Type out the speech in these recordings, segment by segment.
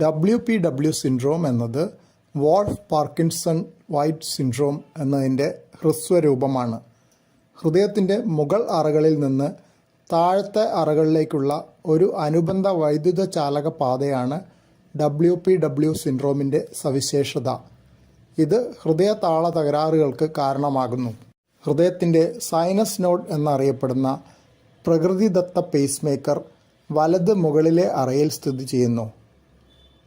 W P W syndrome എന്നത് Wolff Parkinson White syndrome എന്നതിന്റെ ഹ്രസ്വരൂപമാണ്. ഹൃദയത്തിന്റെ മുകൾ അറകളിൽ നിന്ന് താഴത്തെ അറകളിലേക്കുള്ള ഒരു അനുബന്ധ വൈദ്യുത ചാലക പാതയാണ് ഡബ്ല്യു പി ഡബ്ല്യു സിൻഡ്രോമിന്റെ സവിശേഷത. ഇത് ഹൃദയതാള തകരാറുകൾക്ക് കാരണമാകുന്നു. ഹൃദയത്തിന്റെ സൈനസ് നോഡ് എന്നറിയപ്പെടുന്ന പ്രകൃതിദത്ത പേസ് മേക്കർ വലത് മുകളിലെ അറയിൽ സ്ഥിതി ചെയ്യുന്നു.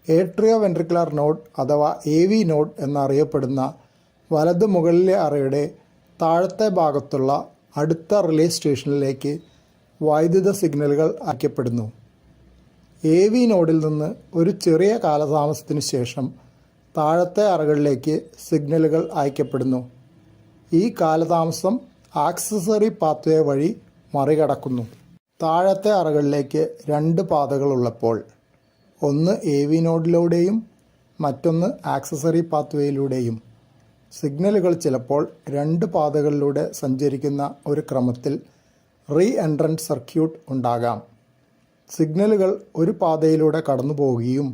ഏട്രിയോ വെൻട്രിക്കുലർ നോഡ് അഥവാ എ വി നോഡ് എന്നറിയപ്പെടുന്ന വലത് മുകളിലെ അറയുടെ താഴത്തെ ഭാഗത്തുള്ള അടുത്ത റിലേ സ്റ്റേഷനിലേക്ക് വൈദ്യുത സിഗ്നലുകൾ അയക്കപ്പെടുന്നു. എ വി നോഡിൽ നിന്ന് ഒരു ചെറിയ കാലതാമസത്തിന് ശേഷം താഴത്തെ അറകളിലേക്ക് സിഗ്നലുകൾ അയക്കപ്പെടുന്നു. ഈ കാലതാമസം ആക്സസറി പാത്വേ വഴി മറികടക്കുന്നു. താഴത്തെ അറകളിലേക്ക് രണ്ട് പാതകളുള്ളപ്പോൾ ഒന്ന് എ വി നോഡിലൂടെയും മറ്റൊന്ന് ആക്സസറി പാത്വേയിലൂടെയും. സിഗ്നലുകൾ ചിലപ്പോൾ രണ്ട് പാതകളിലൂടെ സഞ്ചരിക്കുന്ന ഒരു ക്രമത്തിൽ റീ എൻട്രന്റ് സർക്യൂട്ട് ഉണ്ടാകാം. സിഗ്നലുകൾ ഒരു പാതയിലൂടെ കടന്നു പോവുകയും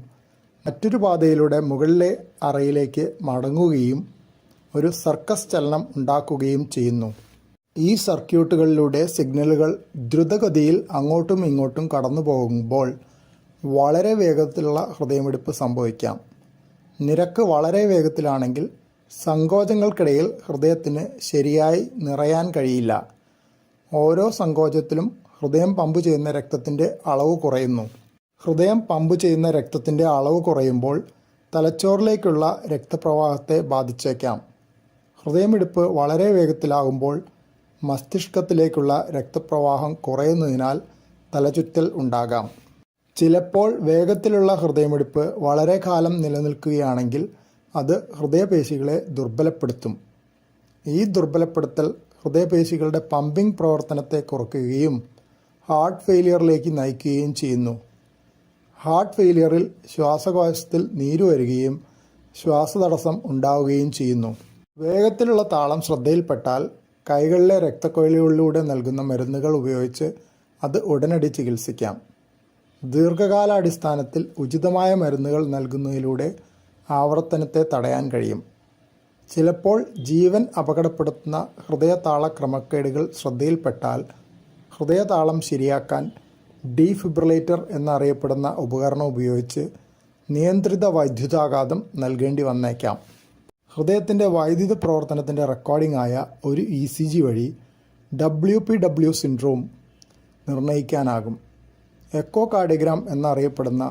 മറ്റൊരു പാതയിലൂടെ മുകളിലെ അറയിലേക്ക് മടങ്ങുകയും ഒരു സർക്കസ് ചലനം ഉണ്ടാക്കുകയും ചെയ്യുന്നു. ഈ സർക്യൂട്ടുകളിലൂടെ സിഗ്നലുകൾ ദ്രുതഗതിയിൽ അങ്ങോട്ടും ഇങ്ങോട്ടും കടന്നു പോകുമ്പോൾ വളരെ വേഗത്തിലുള്ള ഹൃദയമിടിപ്പ് സംഭവിക്കാം. നിരക്ക് വളരെ വേഗത്തിലാണെങ്കിൽ സങ്കോചങ്ങൾക്കിടയിൽ ഹൃദയത്തിന് ശരിയായി നിറയാൻ കഴിയില്ല. ഓരോ സങ്കോചത്തിലും ഹൃദയം പമ്പ് ചെയ്യുന്ന രക്തത്തിന്റെ അളവ് കുറയുന്നു. ഹൃദയം പമ്പ് ചെയ്യുന്ന രക്തത്തിന്റെ അളവ് കുറയുമ്പോൾ തലച്ചോറിലേക്കുള്ള രക്തപ്രവാഹത്തെ ബാധിച്ചേക്കാം. ഹൃദയമിടിപ്പ് വളരെ വേഗത്തിലാകുമ്പോൾ മസ്തിഷ്കത്തിലേക്കുള്ള രക്തപ്രവാഹം കുറയുന്നതിനാൽ തലചുറ്റൽ ഉണ്ടാകാം. ചിലപ്പോൾ വേഗത്തിലുള്ള ഹൃദയമിടിപ്പ് വളരെ കാലം നിലനിൽക്കുകയാണെങ്കിൽ അത് ഹൃദയപേശികളെ ദുർബലപ്പെടുത്തും. ഈ ദുർബലപ്പെടുത്തൽ ഹൃദയപേശികളുടെ പമ്പിംഗ് പ്രവർത്തനത്തെ കുറയ്ക്കുകയും ഹാർട്ട് ഫെയിലിയറിലേക്ക് നയിക്കുകയും ചെയ്യുന്നു. ഹാർട്ട് ഫെയിലിയറിൽ ശ്വാസകോശത്തിൽ നീര് വരികയും ശ്വാസതടസ്സം ഉണ്ടാവുകയും ചെയ്യുന്നു. വേഗത്തിലുള്ള താളം ശ്രദ്ധയിൽപ്പെട്ടാൽ കൈകളിലെ രക്തക്കൊഴലുകളിലൂടെ നൽകുന്ന മരുന്നുകൾ ഉപയോഗിച്ച് അത് ഉടനടി ചികിത്സിക്കാം. ദീർഘകാലാടിസ്ഥാനത്തിൽ ഉചിതമായ മരുന്നുകൾ നൽകുന്നതിലൂടെ ആവർത്തനത്തെ തടയാൻ കഴിയും. ചിലപ്പോൾ ജീവൻ അപകടപ്പെടുത്തുന്ന ഹൃദയതാള ക്രമക്കേടുകൾ ശ്രദ്ധയിൽപ്പെട്ടാൽ ഹൃദയതാളം ശരിയാക്കാൻ ഡീഫിബ്രിലേറ്റർ എന്നറിയപ്പെടുന്ന ഉപകരണം ഉപയോഗിച്ച് നിയന്ത്രിത വൈദ്യുതാഘാതം നൽകേണ്ടി വന്നേക്കാം. ഹൃദയത്തിന്റെ വൈദ്യുത പ്രവർത്തനത്തിന്റെ റെക്കോർഡിംഗ് ആയ ഒരു ഇ സി ജി വഴി ഡബ്ല്യു പി ഡബ്ല്യു സിൻഡ്രോം നിർണയിക്കാനാകും എക്കോ കാർഡിഗ്രാം എന്നറിയപ്പെടുന്ന